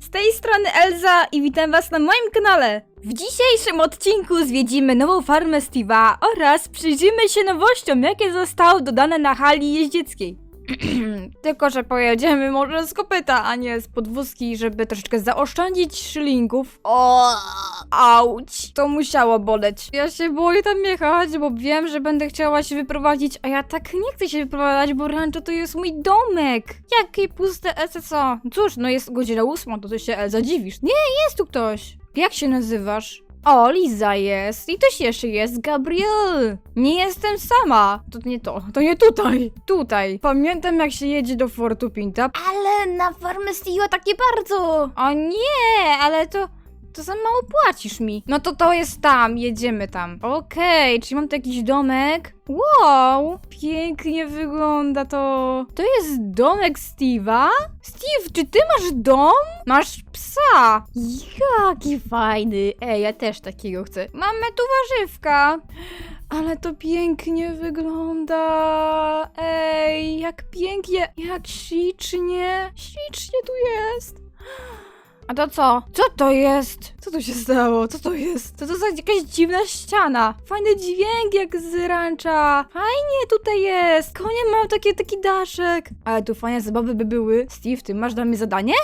Z tej strony Elza i witam was na moim kanale. W dzisiejszym odcinku zwiedzimy nową farmę Steve'a oraz przyjrzymy się nowościom, jakie zostały dodane na hali jeździeckiej. Tylko, że pojedziemy może z kopyta, a nie z podwózki, żeby troszeczkę zaoszczędzić szylingów. O, auć, to musiało boleć. Ja się boję tam jechać, bo wiem, że będę chciała się wyprowadzić, a ja tak nie chcę się wyprowadzać, bo rancho to jest mój domek. Jakie puste SSO. Cóż, no jest godzina ósma, to ty się Elza dziwisz. Nie, jest tu ktoś. Jak się nazywasz? O, Liza jest. I ktoś jeszcze jest. Gabriel. Nie jestem sama. To nie to. To nie tutaj. Tutaj. Pamiętam jak się jedzie do Fortu Pinta. Ale na farmę Steel tak nie bardzo. O nie, ale to... To za mało płacisz mi. No to to jest tam, jedziemy tam. Okej, czyli mam tu jakiś domek. Wow, pięknie wygląda to. To jest domek Steve'a? Steve, czy ty masz dom? Masz psa. Jaki fajny. Ej, ja też takiego chcę. Mamy tu warzywka. Ale to pięknie wygląda. Ej, jak pięknie, jak ślicznie. Ślicznie tu jest. A to co? Co to jest? Co tu się stało? Co to jest? Co to za jakaś dziwna ściana? Fajny dźwięk jak z rancza. Fajnie tutaj jest. Konie mają takie, taki daszek. Ale tu fajne zabawy by były. Steve, ty masz dla mnie zadanie?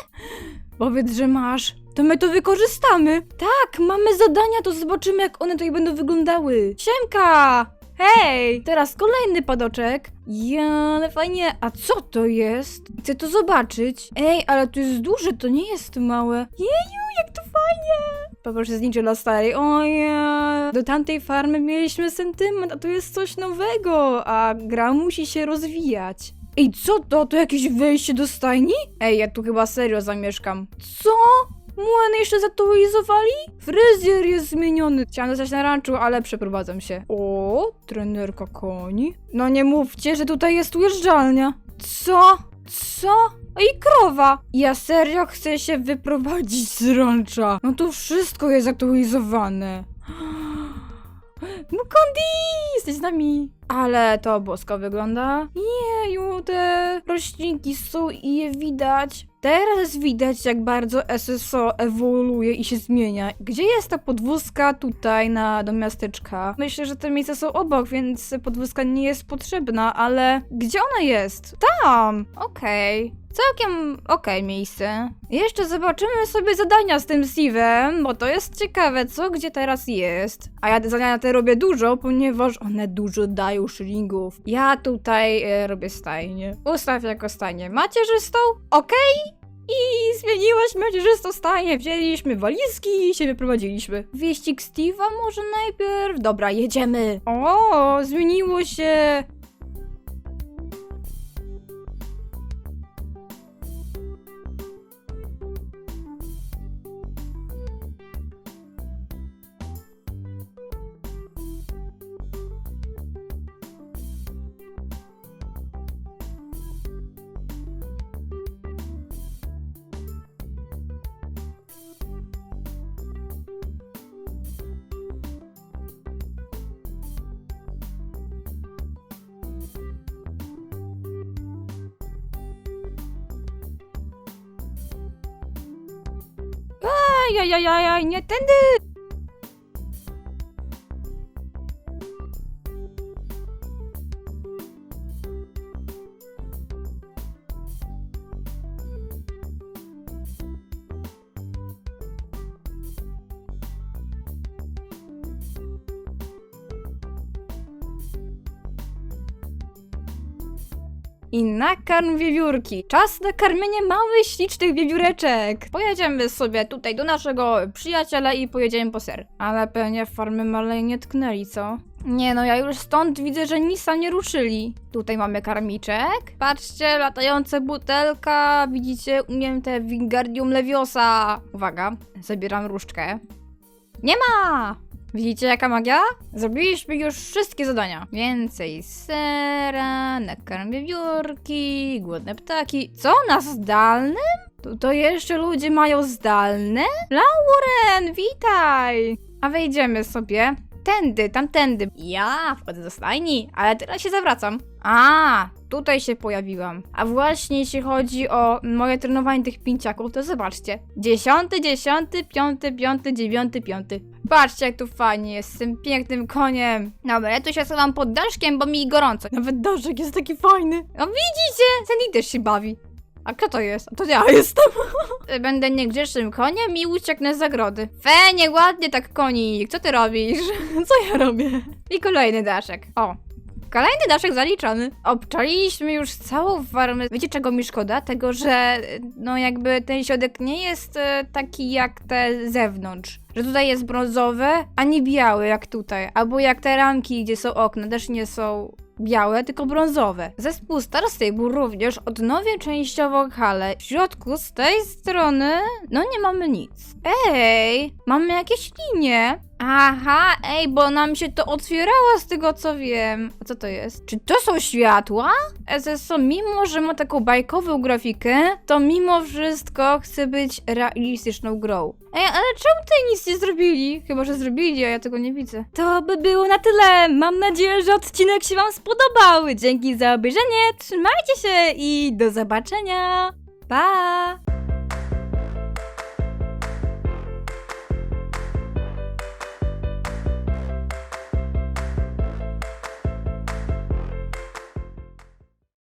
Powiedz, że masz. To my to wykorzystamy. Tak, mamy zadania, to zobaczymy jak one tutaj będą wyglądały. Siemka! Hej! Teraz kolejny padoczek. Ja, ale fajnie. A co to jest? Chcę to zobaczyć. Ej, ale to jest duże, to nie jest małe. Jeju, jak to fajnie! Poproszę znicze dla starej. Ojej, do tamtej farmy mieliśmy sentyment, a tu jest coś nowego, a gra musi się rozwijać. Ej, co to? To jakieś wejście do stajni? Ej, ja tu chyba serio zamieszkam. Co? Młyn jeszcze zaktualizowali? Fryzjer jest zmieniony. Chciałam zostać na ranczu, ale przeprowadzam się. O, trenerka koni. No nie mówcie, że tutaj jest ujeżdżalnia. Co? Co? I krowa! Ja serio chcę się wyprowadzić z rancza. No tu wszystko jest aktualizowane. Mukondi! Jesteś z nami! Ale to bosko wygląda. Jeju, te roślinki są i je widać. Teraz widać, jak bardzo SSO ewoluuje i się zmienia. Gdzie jest ta podwózka tutaj na do miasteczka? Myślę, że te miejsca są obok, więc podwózka nie jest potrzebna, ale gdzie ona jest? Tam! Okej. Całkiem okej miejsce. Jeszcze zobaczymy sobie zadania z tym Steve'em, bo to jest ciekawe, co gdzie teraz jest. A ja te zadania te robię dużo, ponieważ one dużo dają szylingów. Ja tutaj e, robię stajnię. Ustaw jako stajnię macierzystą, okej? I zmieniłaś macierzystą stajnię, wzięliśmy walizki i się wyprowadziliśmy. Wieścig Steve'a może najpierw? Dobra, jedziemy. O, zmieniło się. やいやいやいやいやいやってんで I nakarm wiewiórki. Czas na karmienie małych, ślicznych wiewióreczek. Pojedziemy sobie tutaj do naszego przyjaciela i pojedziemy po ser. Ale pewnie farmy malej nie tknęli, co? Nie no, ja już stąd widzę, że nic tam nie ruszyli. Tutaj mamy karmiczek. Patrzcie, latająca butelka. Widzicie, umiem te Wingardium Leviosa. Uwaga, zabieram różdżkę. Nie ma! Widzicie jaka magia? Zrobiliśmy już wszystkie zadania. Więcej sera, nakarm wiewiórki, głodne ptaki. Co? Na zdalnym? To, to jeszcze ludzie mają zdalne? Lauren, witaj! A wejdziemy sobie. Tędy, tamtędy. Ja wchodzę do stajni, ale teraz się zawracam. A, tutaj się pojawiłam. A właśnie jeśli chodzi o moje trenowanie tych pięciaków, to zobaczcie. Dziesiąty, dziesiąty, piąty, piąty, dziewiąty, piąty. Patrzcie, jak tu fajnie jest z tym pięknym koniem. Dobra, ja tu się schowam pod daszkiem, bo mi gorąco. Nawet daszek jest taki fajny. No widzicie? Zeni też się bawi. A kto to jest? To ja jestem. Będę niegrzecznym koniem i ucieknę z zagrody. Fe, nieładnie tak konik. Co ty robisz? Co ja robię? I kolejny daszek. O. Kolejny daszek zaliczony. Obczaliliśmy już całą farmę. Wiecie czego mi szkoda? Tego, że no jakby ten środek nie jest e, taki jak te zewnątrz. Że tutaj jest brązowe, a nie biały jak tutaj. Albo jak te ramki, gdzie są okna, też nie są białe, tylko brązowe. Zespół Star Stable również odnowię częściowo halę. W środku z tej strony, no nie mamy nic. Ej, mamy jakieś linie. Aha, ej, bo nam się to otwierało z tego co wiem. A co to jest? Czy to są światła? SSO, mimo że ma taką bajkową grafikę, to mimo wszystko chce być realistyczną grą. Ej, ale czemu tutaj nic nie zrobili? Chyba, że zrobili, a ja tego nie widzę. To by było na tyle. Mam nadzieję, że odcinek się wam spodobał. Dzięki za obejrzenie, trzymajcie się i do zobaczenia. Pa!